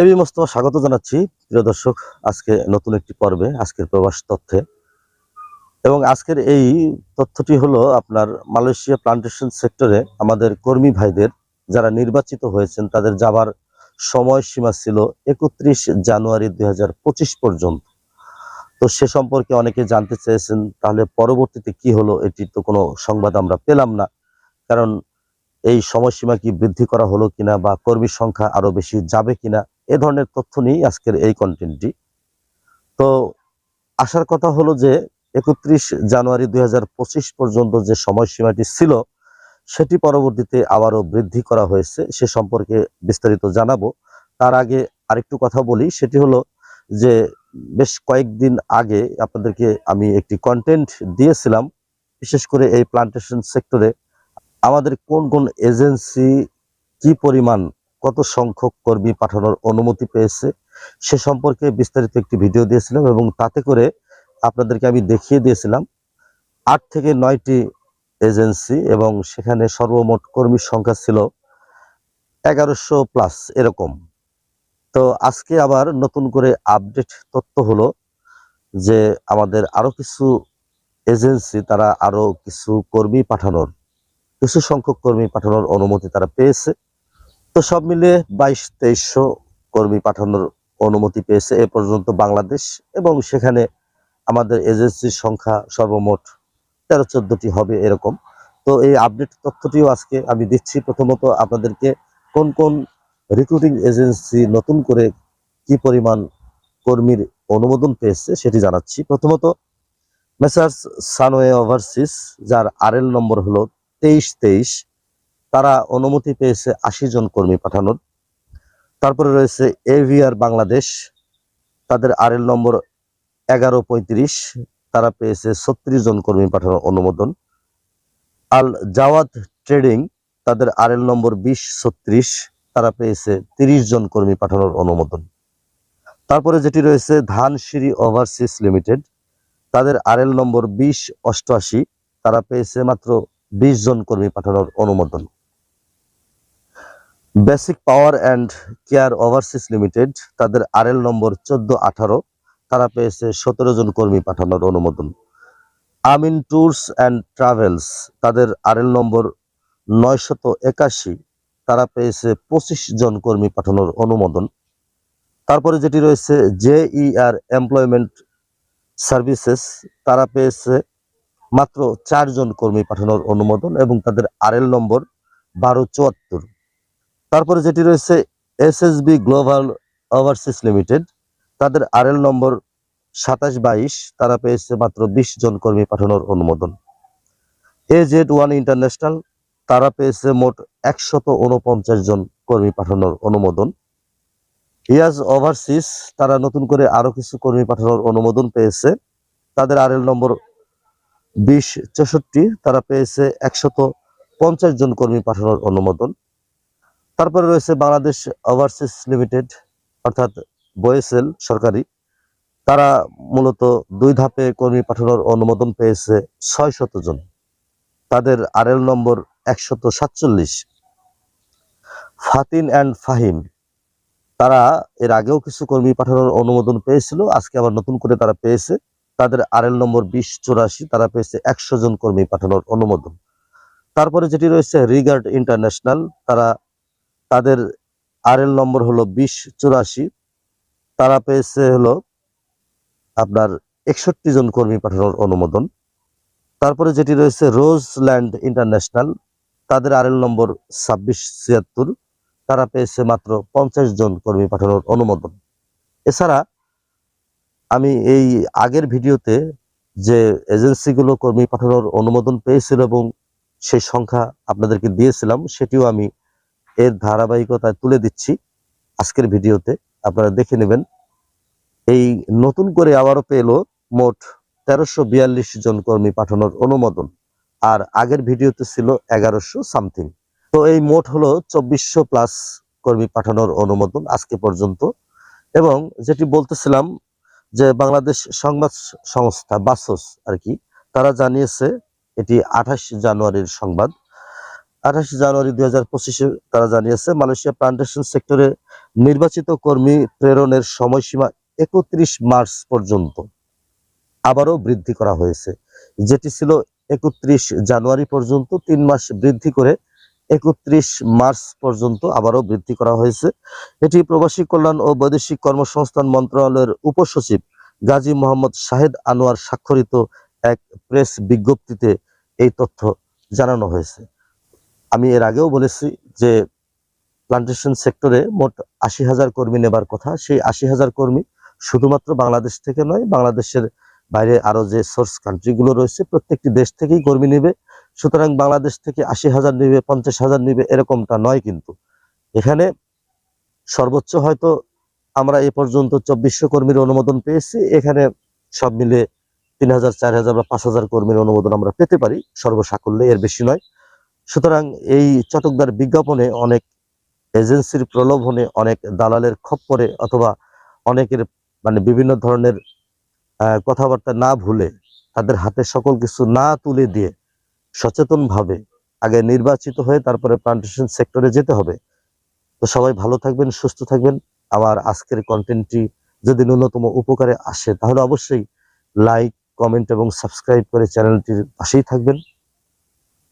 AB Mostafa, স্বাগত জানাচ্ছি। প্রিয় দর্শক, আজকে নতুন একটি পর্বে, আজকের প্রবাস তথ্যে। এবং আজকের এই তথ্যটি হলো আপনার মালয়েশিয়া প্লান্টেশন সেক্টরে আমাদের কর্মী ভাইদের যারা নির্বাচিত হয়েছেন, তাদের যাবার সময়সীমা ছিল একত্রিশ জানুয়ারি দুই হাজার পঁচিশ পর্যন্ত। তো সে সম্পর্কে অনেকে জানতে চেয়েছেন, তাহলে পরবর্তীতে কি হলো এটি তো কোনো সংবাদ আমরা পেলাম না। কারণ এই সময়সীমা কি বৃদ্ধি করা হলো কিনা বা কর্মীর সংখ্যা আরও বেশি যাবে কিনা এ ধরনের তথ্য নিয়েই আজকের এই কন্টেন্টটি তো আসার কথা হলো যে, একত্রিশ জানুয়ারি দুই হাজার পঁচিশ পর্যন্ত যে সময়সীমাটি ছিল, সেটি পরবর্তীতে আবারও বৃদ্ধি করা হয়েছে। সে সম্পর্কে বিস্তারিত জানাব। তার আগে আরেকটু কথা বলি। সেটি হলো যে, বেশ কয়েকদিন আগে আপনাদেরকে আমি একটি কন্টেন্ট দিয়েছিলাম। বিশেষ করে এই প্লান্টেশন সেক্টরে আমাদের কোন কোন এজেন্সি কি পরিমাণ কত সংখ্যক কর্মী পাঠানোর অনুমতি পেয়েছে, সে সম্পর্কে বিস্তারিত একটি ভিডিও দিয়েছিলাম এবং তাতে করে আপনাদেরকে আমি দেখিয়ে দিয়েছিলাম। আট থেকে নয়টি এজেন্সি এবং সেখানে সর্বমোট কর্মীর সংখ্যা ছিল এগারোশো প্লাস এরকম। তো আজকে আবার নতুন করে আপডেট তথ্য হলো যে আমাদের আরও কিছু এজেন্সি তারা আরও কিছু কর্মী পাঠানোর, কিছু সংখ্যক কর্মী পাঠানোর অনুমতি তারা পেয়েছে। তো সব মিলিয়ে বাইশ তেইশশো কর্মী পাঠানোর অনুমতি পেয়েছে এ পর্যন্ত বাংলাদেশ এবং সেখানে আমাদের এজেন্সির সংখ্যা সর্বমোট তেরো চোদ্দটি হবে এরকম। তো এই আপডেট তথ্যটিও আজকে আমি দিচ্ছি। প্রথমত আপনাদেরকে কোন কোন রিক্রুটিং এজেন্সি নতুন করে কি পরিমাণ কর্মীর অনুমোদন পেয়েছে সেটি জানাচ্ছি। প্রথমত মেসার্স সানওয়ে ওভারসিস যার আরএল নম্বর হলো তেইশ তেইশ তারা অনুমতি পেয়েছে আশি জন কর্মী পাঠানোর। তারপরে রয়েছে এভিআর বাংলাদেশ। তাদের আরএল নম্বর এগারো পঁয়ত্রিশ। তারা পেয়েছে ছত্রিশ জন কর্মী পাঠানোর অনুমোদন। আল জাওয়াদ ট্রেডিং, তাদের আরএল নম্বর বিশ, ছত্রিশ। তারা পেয়েছে তিরিশ জন কর্মী পাঠানোর অনুমোদন। তারপরে যেটি রয়েছে ধানসিঁড়ি ওভারসিস লিমিটেড, তাদের আরএল নম্বর বিশ, অষ্টআশি। তারা পেয়েছে মাত্র বিশ জন কর্মী পাঠানোর অনুমোদন। Basic power and care overseas limited তাদের আরএল নম্বর চোদ্দ আঠারো, তারা পেয়েছে সতেরো জন কর্মী পাঠানোর অনুমোদন। আমিন ট্যুরস অ্যান্ড ট্রাভেলস তাদের আরএল নম্বর নয়শত একাশি, তারা পেয়েছে পঁচিশ জন কর্মী পাঠানোর অনুমোদন। তারপরে যেটি রয়েছে জেইআর এমপ্লয়মেন্ট সার্ভিসেস তারা পেয়েছে মাত্র চারজন কর্মী পাঠানোর অনুমোদন এবং তাদের আরএল নম্বর বারো চুয়াত্তর। তারপরে যেটি রয়েছে এসএসবি গ্লোবাল ওভারসিস লিমিটেড তাদের আরএল নম্বর সাতাশ বাইশ, তারা পেয়েছে মাত্র বিশ জন কর্মী পাঠানোর অনুমোদন। এ জেড ওয়ান ইন্টারন্যাশনাল তারা পেয়েছে মোট একশত উনপঞ্চাশ জন কর্মী পাঠানোর অনুমোদন। ইয়াজ ওভারসিস তারা নতুন করে আরও কিছু কর্মী পাঠানোর অনুমোদন পেয়েছে। তাদের আরএল নম্বর বিশ চৌষট্টি, তারা পেয়েছে একশত পঞ্চাশ জন কর্মী পাঠানোর অনুমোদন। তারপরে রয়েছে বাংলাদেশ ওভারসিস লিমিটেড অর্থাৎ বয়েসেল সরকারি। তারা মূলত দুই ধাপে কর্মী পাঠানোর অনুমোদন পেয়েছে ছয় জন। তাদের আরএল নম্বর একশত সাতচল্লিশ। ফাতিন অ্যান্ড ফাহিম, তারা এর আগেও কিছু কর্মী পাঠানোর অনুমোদন পেয়েছিল, আজকে আবার নতুন করে তারা পেয়েছে। তাদের আরএল নম্বর বিশ চুরাশি, তারা পেয়েছে একশো জন কর্মী পাঠানোর অনুমোদন। তারপরে যেটি রয়েছে রিগার্ড ইন্টারন্যাশনাল তারা তাদের আরএল নম্বর হলো বিশ চুরাশি। তারা পেয়েছে হলো আপনার একষট্টি জন কর্মী পাঠানোর অনুমোদন। তারপরে যেটি রয়েছে রোজল্যান্ড ইন্টারন্যাশনাল তাদের আরএল নম্বর ছাব্বিশ ছিয়াত্তর। তারা পেয়েছে মাত্র পঞ্চাশ জন কর্মী পাঠানোর অনুমোদন। এছাড়া আমি এই আগের ভিডিওতে যে এজেন্সিগুলো কর্মী পাঠানোর অনুমোদন পেয়েছিল এবং সেই সংখ্যা আপনাদেরকে দিয়েছিলাম, সেটিও আমি এর ধারাবাহিকতায় তুলে দিচ্ছি আজকের ভিডিওতে। আপনারা দেখে নেবেন। এই নতুন করে আবারও পেল মোট তেরোশো বিয়াল্লিশ জন কর্মী পাঠানোর অনুমোদন। আর আগের ভিডিওতে ছিল এগারোশো সামথিং। তো এই মোট হলো চব্বিশশো প্লাস কর্মী পাঠানোর অনুমোদন আজকে পর্যন্ত। এবং যেটি বলতেছিলাম যে বাংলাদেশ সংবাদ সংস্থা বাসস আর কি, তারা জানিয়েছে এটি আঠাশ জানুয়ারির সংবাদ। আঠাশে জানুয়ারি দুই হাজার পঁচিশে তারা জানিয়েছে, মালয়েশিয়া প্লান্টেশন সেক্টরে নির্বাচিত কর্মী প্রেরণের সময়সীমা একত্রিশ মার্চ পর্যন্ত আবারও বৃদ্ধি করা হয়েছে। যেটি ছিল একত্রিশ জানুয়ারি পর্যন্ত, তিন মাস বৃদ্ধি করে একত্রিশ মার্চ পর্যন্ত আবারও বৃদ্ধি করা হয়েছে। এটি প্রবাসী কল্যাণ ও বৈদেশিক কর্মসংস্থান মন্ত্রণালয়ের উপসচিব গাজী মোহাম্মদ শাহেদ আনোয়ার স্বাক্ষরিত এক প্রেস বিজ্ঞপ্তিতে এই তথ্য জানানো হয়েছে। আমি এর আগেও বলেছি যে প্লান্টেশন সেক্টরে মোট আশি হাজার কর্মী নেবার কথা। সেই আশি হাজার কর্মী শুধুমাত্র বাংলাদেশ থেকে নয়, বাংলাদেশের বাইরে আরও যে সোর্স কান্ট্রিগুলো রয়েছে, প্রত্যেকটি দেশ থেকেই কর্মী নেবে। সুতরাং বাংলাদেশ থেকে আশি হাজার নিবে, পঞ্চাশ হাজার নিবে, এরকমটা নয় কিন্তু। এখানে সর্বোচ্চ হয়তো আমরা এ পর্যন্ত চব্বিশশো কর্মীর অনুমোদন পেয়েছি। এখানে সব মিলে তিন হাজার, চার হাজার বা পাঁচ হাজার কর্মীর অনুমোদন আমরা পেতে পারি। সর্বসাকুল্যে এর বেশি নয়। সুতরাং এই চটকদার বিজ্ঞাপনে অনেক এজেন্সির প্রলোভনে অনেক দালালের খপ্পরে অথবা অনেকের মানে বিভিন্ন ধরনের কথাবার্তা না ভুলে তাদের হাতে সকল কিছু না তুলে দিয়ে সচেতনভাবে আগে নির্বাচিত হয়ে তারপরে প্লান্টেশন সেক্টরে যেতে হবে। তো সবাই ভালো থাকবেন, সুস্থ থাকবেন। আমার আজকের কন্টেন্টটি যদি ন্যূনতম উপকারে আসে তাহলে অবশ্যই লাইক কমেন্ট এবং সাবস্ক্রাইব করে চ্যানেলটির পাশেই থাকবেন।